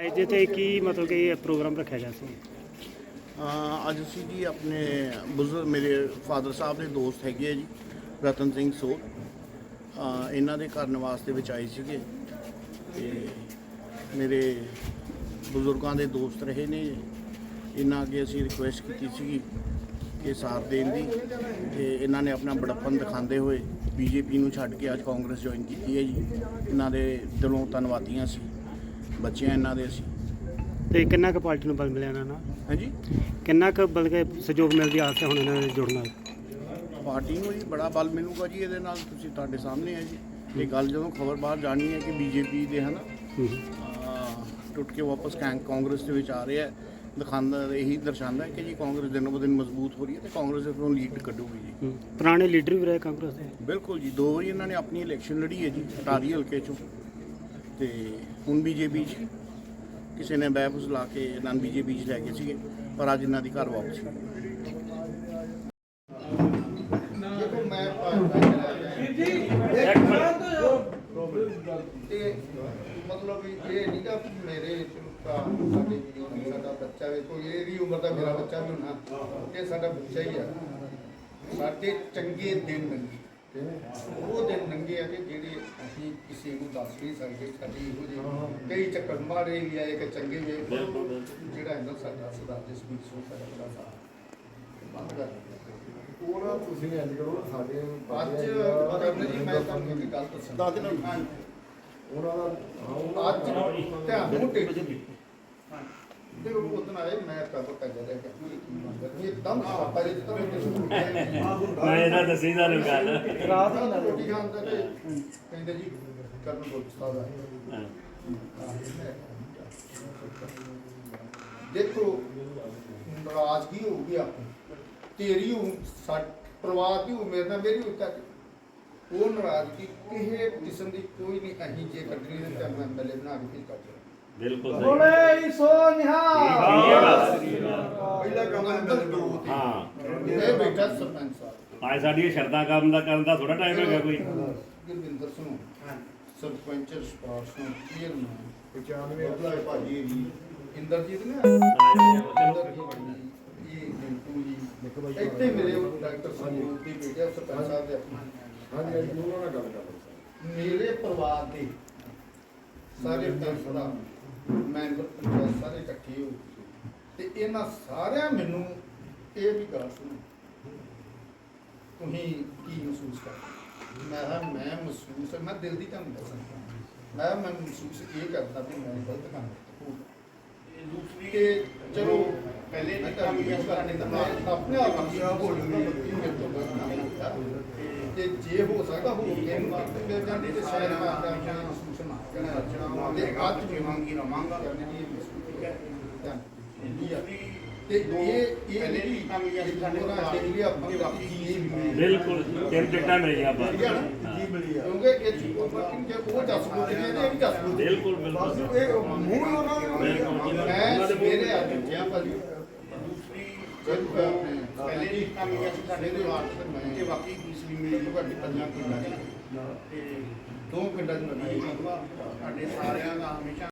ਅੱਜ ਤੇ ਕੀ ਮਤਲਬ ਕਿ ਇਹ ਪ੍ਰੋਗਰਾਮ ਰੱਖਿਆ ਗਿਆ ਸੀ? ਅਹ ਅੱਜ ਅਸੀਂ ਜੀ ਆਪਣੇ ਬਜ਼ੁਰਗ, ਮੇਰੇ ਫਾਦਰ ਸਾਹਿਬ ਦੇ ਦੋਸਤ ਹੈਗੇ ਆ ਜੀ, ਰਤਨ ਸਿੰਘ ਸੋਹ। ਅਹ ਇਹਨਾਂ ਦੇ ਘਰ ਨਿਵਾਸ ਦੇ ਵਿੱਚ ਆਏ ਸੀਗੇ। ਤੇ ਮੇਰੇ ਬਜ਼ੁਰਗਾਂ ਦੇ ਦੋਸਤ ਰਹੇ ਨੇ। ਇਹਨਾਂ ਅੱਗੇ ਅਸੀਂ ਰਿਕੁਐਸਟ ਕੀਤੀ ਸੀਗੀ ਕਿ ਸਾਥ ਦੇਣ ਦੀ। ਤੇ ਇਹਨਾਂ ਨੇ ਆਪਣਾ ਬੜੱਪਨ ਦਿਖਾਉਂਦੇ ਹੋਏ ਬੀਜੇਪੀ ਨੂੰ ਛੱਡ ਕੇ ਅੱਜ ਕਾਂਗਰਸ ਜੁਆਇਨ ਕੀਤੀ ਹੈ ਜੀ। ਇਹਨਾਂ ਦੇ ਦਿਲੋਂ ਧੰਨਵਾਦੀਆਂ ਸੀ। ਬੱਚੇ ਆ ਇਹਨਾਂ ਦੇ ਅਸੀਂ। ਤੇ ਕਿੰਨਾ ਕੁ ਪਾਰਟੀ ਨੂੰ ਬਲ ਮਿਲਿਆ ਇਹਨਾਂ ਨਾਲ? ਹਾਂਜੀ? ਕਿੰਨਾ ਕੁ ਬਲਕਿ ਸਹਿਯੋਗ ਮਿਲਦੀ ਆਸ ਹੈ ਹੁਣ ਇਹਨਾਂ ਦੇ ਜੁੜਨ ਨਾਲ? ਪਾਰਟੀ ਨੂੰ ਜੀ ਬੜਾ ਬਲ ਮਿਲੂਗਾ ਜੀ ਇਹਦੇ ਨਾਲ ਤੁਸੀਂ ਤੁਹਾਡੇ ਸਾਹਮਣੇ ਹੈ ਜੀ। ਇਹ ਗੱਲ ਜਦੋਂ ਖਬਰ ਬਾਹਰ ਜਾਣੀ ਹੈ ਕਿ ਬੀਜੇਪੀ ਦੇ ਹਨਾ? ਹੂੰ। ਹੂੰ। ਅਹ, ਟੁੱਟ ਕੇ ਵਾਪਸ ਕੈਂ ਕਾਂਗਰਸ ਦੇ ਵਿੱਚ ਆ ਰਿਹਾ ਹੈ। ਦਿਖਾਉਂਦਾ ਇਹੀ ਦਰਸਾਉਂਦਾ ਹੈ ਕਿ ਜੀ ਕਾਂਗਰਸ ਦਿਨੋਂ ਬ ਦਿਨ ਮਜ਼ਬੂਤ ਹੋ ਰਹੀ ਹੈ ਤੇ ਕਾਂਗਰਸ ਦੇ ਕੋਲੋਂ ਲੀਡ ਕੱਢੂਗੀ ਜੀ। ਹੂੰ। ਪੁਰਾਣੇ ਲੀਡਰ ਵੀ ਰਹੇ ਕਾਂਗਰਸ ਦੇ? ਬਿਲਕੁਲ ਜੀ ਦੋ ਵਾਰੀ ਇਹਨਾਂ ਨੇ ਆਪਣੀ ਇਲੈਕਸ਼ਨ ਲੜੀ ਹੈ ਜੀ ਅਟਾਰੀ ਹਲਕੇ ਚੋਂ। ਤੇ ਹੁਣ ਬੀਜੇਪੀ 'ਚ ਕਿਸੇ ਨੇ ਬੈਫਸ ਲਾ ਕੇ ਇਹਨਾਂ ਨੂੰ ਬੀਜੇਪੀ 'ਚ ਲੈ ਗਏ ਸੀਗੇ, ਪਰ ਅੱਜ ਇਹਨਾਂ ਦੀ ਘਰ ਵਾਪਸ। ਤੇ ਮਤਲਬ ਇਹ ਨਹੀਂ ਕਿ ਮੇਰੇ ਸਾਡੇ ਵੀ ਸਾਡਾ ਬੱਚਾ ਵੀ ਕੋਈ ਇਹਦੀ ਉਮਰ ਦਾ ਮੇਰਾ ਬੱਚਾ ਵੀ ਹੋਣਾ, ਇਹ ਸਾਡਾ ਬੱਚਾ ਹੀ ਆ। ਸਾਡੇ ਚੰਗੇ ਦਿਨ ਉਹ ਲੰਘੇ ਆ ਕਿ ਜਿਹੜੇ ਅਸੀਂ ਕਿਸੇ ਨੂੰ ਦੱਸ ਨਹੀਂ ਸਕਦੇ ਸਾਡੀ ਇਹੋ ਜਿਹੇ ਕਈ ਚੱਕਰ ਮਾਰੇ ਵੀ ਆਏ ਕਿ ਚੰਗੇ ਵੀ ਆਏ, ਜਿਹੜਾ ਇਹਨਾਂ ਸਾਡਾ ਸਦਾ ਜਸਮੀਤ ਸਿੰਘ ਸਾਡਾ ਬੜਾ ਸਾਥ ਬੰਦ ਕਰ ਉਹਨਾਂ ਤੁਸੀਂ ਇੰਜ ਕਰੋ ਸਾਡੇ ਅੱਜ ਕਰਨ ਜੀ ਮੈਂ ਤੁਹਾਨੂੰ ਇੱਕ ਗੱਲ ਦੱਸਾਂ। ਦਸ ਦਿਨ ਉਹਨਾਂ ਦਾ ਹਾਂ, ਅੱਜ ਧਿਆਨ ਨੂੰ ਟੇਕ ਦੇਖੋ ਉਤਨਾ ਆਏ ਮੈਂ ਤਾਂ ਪਤਾ ਜਦਾ ਕਿ ਇੱਕਦਮ ਪਾਪਾ ਜੀ ਤਾਂ ਮੈਂ ਇਹਦਾ ਦੱਸੀ ਤੁਹਾਨੂੰ ਗੱਲ। ਰਾਤ ਨੂੰ ਰੋਟੀ ਖਾਣ ਦਾ ਤੇ ਕਹਿੰਦੇ ਜੀ ਕਰਨ ਬੋਲ ਸਾਦਾ ਹਾਂ। ਦੇਖੋ ਨਾਰਾਜ਼ਗੀ ਹੋਊਗੀ ਆਪਣੀ। ਤੇਰੀ ਹੋ ਸਾ ਪਰਿਵਾਰ ਦੀ ਹੋ ਮੇਰੇ ਨਾਲ ਮੇਰੀ ਹੋ ਤੱਕ। ਉਹ ਨਾਰਾਜ਼ਗੀ ਕਿਸੇ ਕਿਸਮ ਦੀ ਕੋਈ ਨਹੀਂ ਅਹੀਂ ਜੇ ਕੱਢਣੀ ਤੇ ਮੈਂ ਪਹਿਲੇ ਬਣਾ ਕੇ ਫਿਰ ਕੱਢ ਬਿਲਕੁਲ ਸਹੀ ਬੋਲੇ ਸੋ ਨਿਹਾਲ। ਹੈ ਪਹਿਲਾ ਕੰਮ ਅੰਦਰ ਦੋ ਹਾਂ। ਇਹ ਬੈਠਾ ਸਰਪੰਚ ਸਾਹਿਬ। ਅੱਜ ਸਾਡੀ ਸ਼ਰਤਾਂ ਕੰਮ ਦਾ ਕਰਨ ਦਾ ਥੋੜਾ ਟਾਈਮ ਹੈਗਾ ਕੋਈ। ਗੁਰਵਿੰਦਰ ਸਿੰਘ ਸਰਪੰਚ ਸਪਾਰਸ਼ ਨੂੰ ਚੇਅਰਮੈਨ 95 ਉਹਦਾ ਭਾਜੀ ਜੀ। ਇੰਦਰਜੀਤ ਨੇ? ਇੱਥੇ ਮੇਰੇ ਉਹ ਡਾਕਟਰ ਸੰਜੀਵ ਦੀ ਬੇਟਾ ਸਰਪੰਚ ਸਾਹਿਬ ਦੇ ਹਾਂਜੀ ਹਾਂਜੀ ਉਹਨਾਂ ਨਾਲ ਗੱਲ ਕਰੋ ਮੇਰੇ ਪਰਿਵਾਰ ਦੇ ਸਾਰੇ ਦਾ ਮੈਂਬਰ ਪੰਚਾਇਤ ਸਾਰੇ ਇਕੱਠੇ ਹੋ ਤੇ ਇਹਨਾਂ ਸਾਰਿਆਂ ਮੈਨੂੰ ਇਹ ਵੀ ਗੱਲ ਸੁਣੋ। ਤੁਸੀਂ ਕੀ ਮਹਿਸੂਸ ਕਰਦੇ ਮੈਂ ਕਿਹਾ ਮੈਂ ਮਹਿਸੂਸ ਮੈਂ ਦਿਲ ਦੀ ਤੁਹਾਨੂੰ ਦੱਸਣਾ ਮੈਂ ਮੈਂ ਮਹਿਸੂਸ ਇਹ ਕਰਦਾ ਵੀ ਮੈਂ ਗਲਤ ਕੰਮ ਕੀਤਾ। ਕਿ ਚਲੋ ਪਹਿਲੇ ਤਾਂ ਵੀ ਇਸ ਕਰਨੇ ਦਾ ਮੈਂ ਆਪਣੇ ਆਪ ਨੂੰ ਬੋਲ ਰਿਹਾ ਮੇਰੇ ਤੋਂ ਕੰਮ ਤੇ ਜੇ ਹੋ ਸਕਦਾ ਹੋ ਕੇ ਕਿਤੇ ਮਿਲ ਜਾਂਦੀ ਤੇ ਸ਼ਾਇਦ ਮੈਂ ਆਪਣੇ ਆਪ ਨੂੰ ਮਹਿਸੂਸ ਨਾ ਕਰਨਾ ਤੇ ਅੱਜ ਵੀ ਮੰਗੀ ਰਵਾਂਗਾ ਠੀਕ ਹੈ ਤੇ ਇਹ ਇਹ ਨਹੀਂ ਕੰਮ ਇਹ ਸਾਡੇ ਨਾਲ ਦੇ ਲਈ ਆਪਾਂ ਬਾਕੀ ਇਹ ਵੀ ਬਿਲਕੁਲ ਆਪਾਂ ਠੀਕ ਹੈ। ਨਾ? ਕਿਉਂਕਿ ਇਹ ਚੀਜ਼ ਉਹ ਬਾਕੀ ਜੇ ਉਹ ਦੱਸ ਬੁੱਝ ਨੇ ਤੇ ਇਹ ਵੀ ਦੱਸ ਨੇ। ਬਿਲਕੁਲ ਬਿਲਕੁਲ। ਇਹ ਮੂੰਹ ਹੀ ਉਹਨਾਂ ਨੂੰ ਮੈਂ ਸਵੇਰੇ ਅੱਜ ਜਿਆ ਭਾਜੀ ਦੂਸਰੀ ਜਦ ਪਹਿਲੇ ਹੀ ਕੰਮ ਇਹ ਸੀ ਸਾਡੇ ਦੇ ਵਾਰਡ ਤੇ ਕਿ ਬਾਕੀ ਤੀਸਰੀ ਮੇਰੀ ਤੁਹਾਡੀ ਪੰਜਾਂ ਪਿੰਡਾਂ ਦੀ ਤੇ ਦੋ ਪਿੰਡਾਂ ਦੀ ਮਤਲਬ ਸਾਡੇ ਸਾਰਿਆਂ ਦਾ ਹਮੇਸ਼ਾ